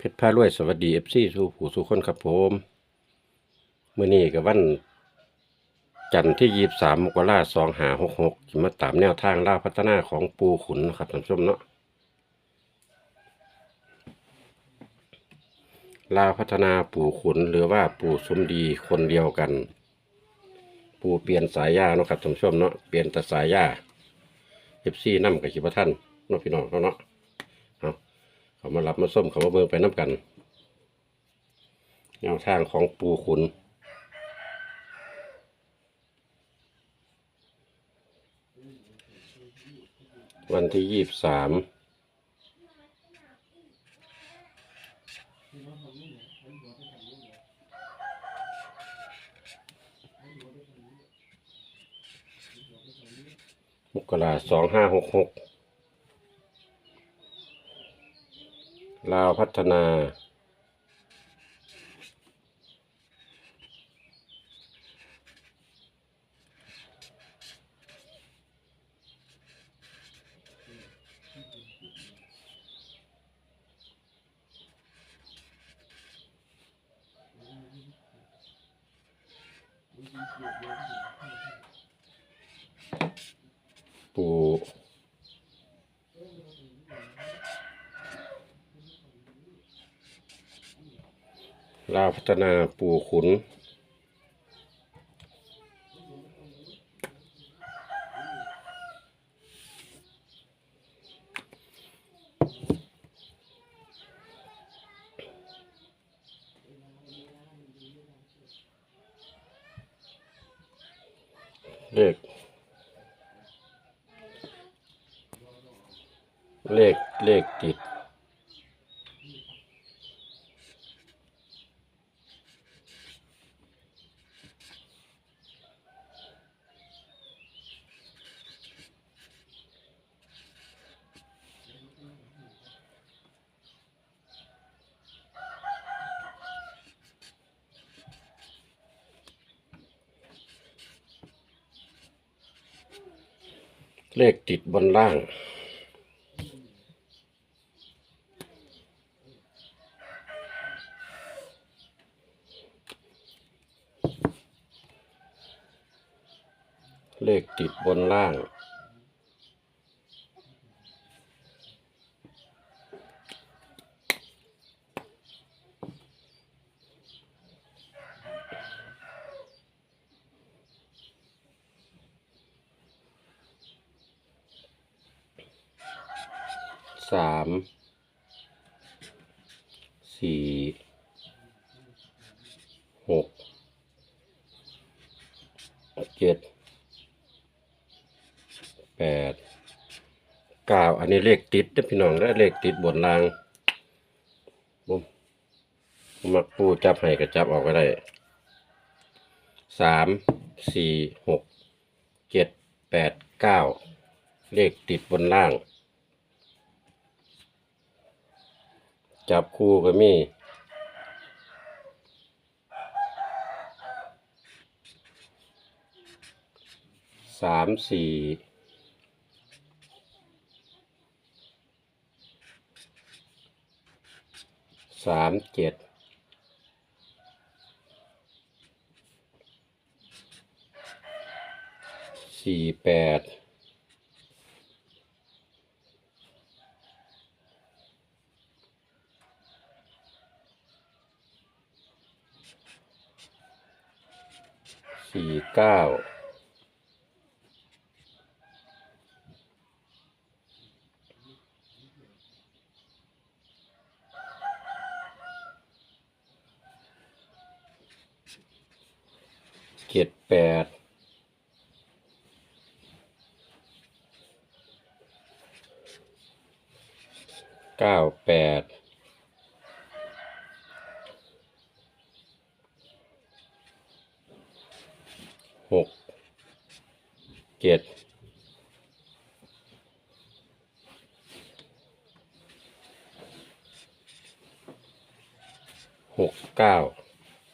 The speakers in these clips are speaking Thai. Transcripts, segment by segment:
เพชรพารวยสวัสดีเอฟซีสู่ผู้สู่คนครับผมเมื้อนี้กับวัน จันทร์ที่ยี่สามมกราสองหาหกหกมาตามแนวทางล่าพัฒนาของปูขุนครับท่านผู้ชมเนาะลาพัฒนาปู่ขุนหรือว่าปู่สมดีคนเดียวกัน ปู่เปลี่ยนสายยาเนาะครับท่านผู้ชมเนาะเปลี่ยนแต่สายยาเอฟซีนั่มกับคิดว่าท่านเนาะพี่น้องเขาเนาะเอา เขามารับมาส้มเขามาเบิ่งไปน้ำกันแนวทางของปูขุนวันที่ยี่สิบสามมกราสองห้าหกหก ลาวพัฒนาปู ลาวพัฒนาปู่ขุน เลข เลข เลขติด เลขติดบนล่าง เลขติดบนล่าง สามสี่หกเจ็ดแปดเก้าอันนี้เลขติดนะพี่น้องและเลขติดบนรางบุ้มมักปูจับให้ก็จับออกก็ได้สามสี่หกเจ็ดแปดเก้าเลขติดบนล่าง จับคู่ก็มีสามสี่สามเจ็ดสี่แปด สี่เก้าเจ็ดแปดเก้าแปด หก เจ็ดหกเก้า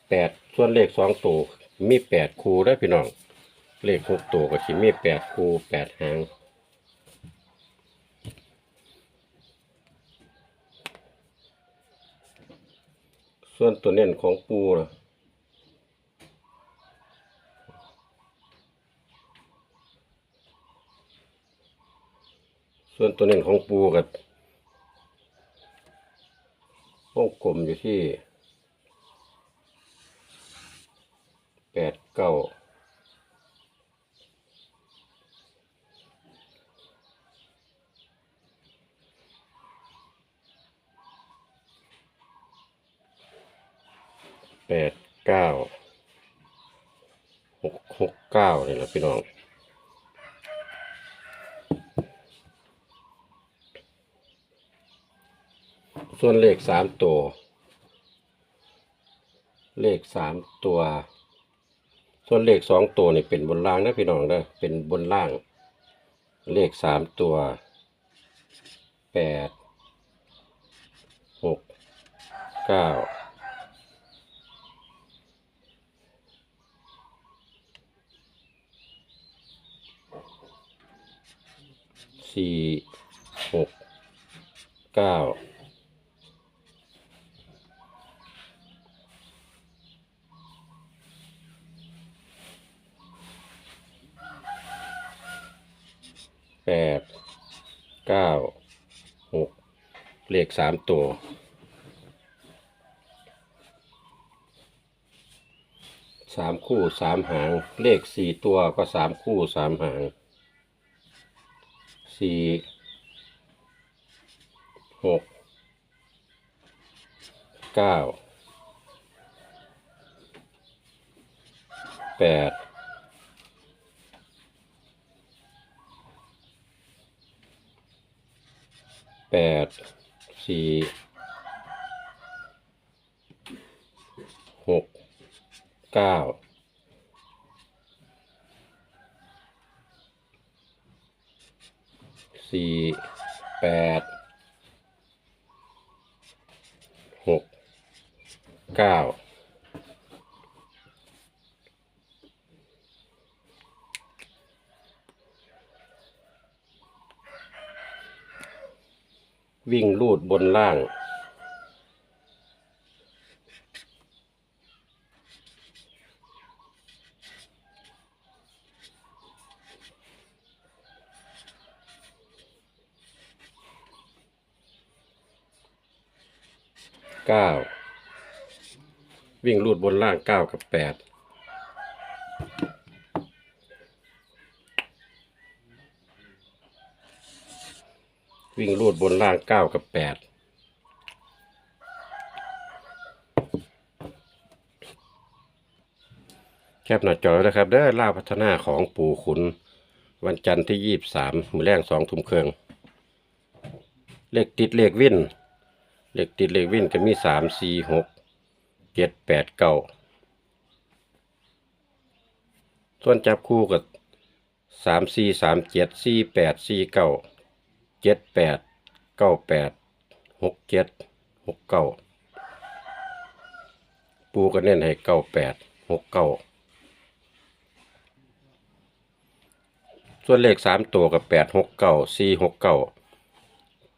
แปดส่วนเลขสองตัวมีแปดคูได้พี่น้อง เลขหกตัวก็สิมีแปดคูแปดหางสส่วนตัวเน้นของปูนะส่วน ตัวเน้นของปูกับวงกลมอยู่ที่แปดเก้าแปดเก้าหกหกเก้านี่แหละพี่น้อง ส่วนเลขสามตัว เลขสามตัว ส่วนเลขสองตัวนี่เป็นบนล่างนะพี่น้องเด้อเป็นบนล่าง เลขสามตัวแปดหกเก้าสี่หกเก้า แปด เก้าหกเลขสามตัวสามคู่สามหาง เลขสี่ตัวก็สามคู่สามหางสี่หกเก้าแปด แปดสี่หกเก้าสี่แปดหกเก้า วิ่งลูดบนล่าง เก้า วิ่งลูดบนล่างเก้ากับแปด วิ่งลูดบนล่างเก้ากับแปดแคปหน้าจอไว้นะครับเด้อล่าพัฒนาของปู่ขุน วันจันทร์ที่ยี่สามมือแรงสองทุ่มเครื่องเลขติดเลขวิ่นเลขติดเลขวิ่นก็มีสามสี่หกเจ็ดแปดเก้าส่วนจับคู่กับสามสี่สามเจ็ดสี่แปดสี่เก้า เจ็ดแปดเก้าแปดหกเจ็ดหกเก้าปูก็เน้นให้เก้าแปดหกเก้าส่วนเลขสามตัวกับแปดหกเก้าสี่หกเก้า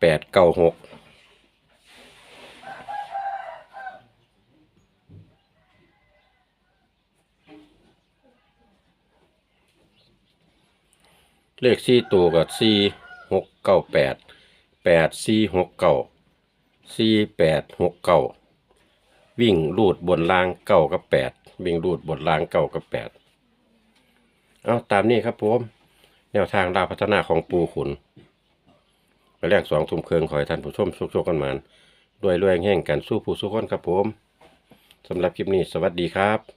แปดเก้าหกเลขสี่ตัวกับสี่ หกเก้าแปดแปดสี่หกเก้าสี่แปดหกเก้าวิ่งรูดบนล่างเก้ากับแปดวิ่งรูดบนล่างเก้ากับแปดเอาตามนี้ครับผมแนวทางดาวพัฒนาของปูขุนไปแรกสองทุ่มเครืองขอให้ท่านผู้ชมโชคๆกันมานด้วยรวยแห่งกันสู้ผู้สู้คนครับผมสำหรับคลิปนี้สวัสดีครับ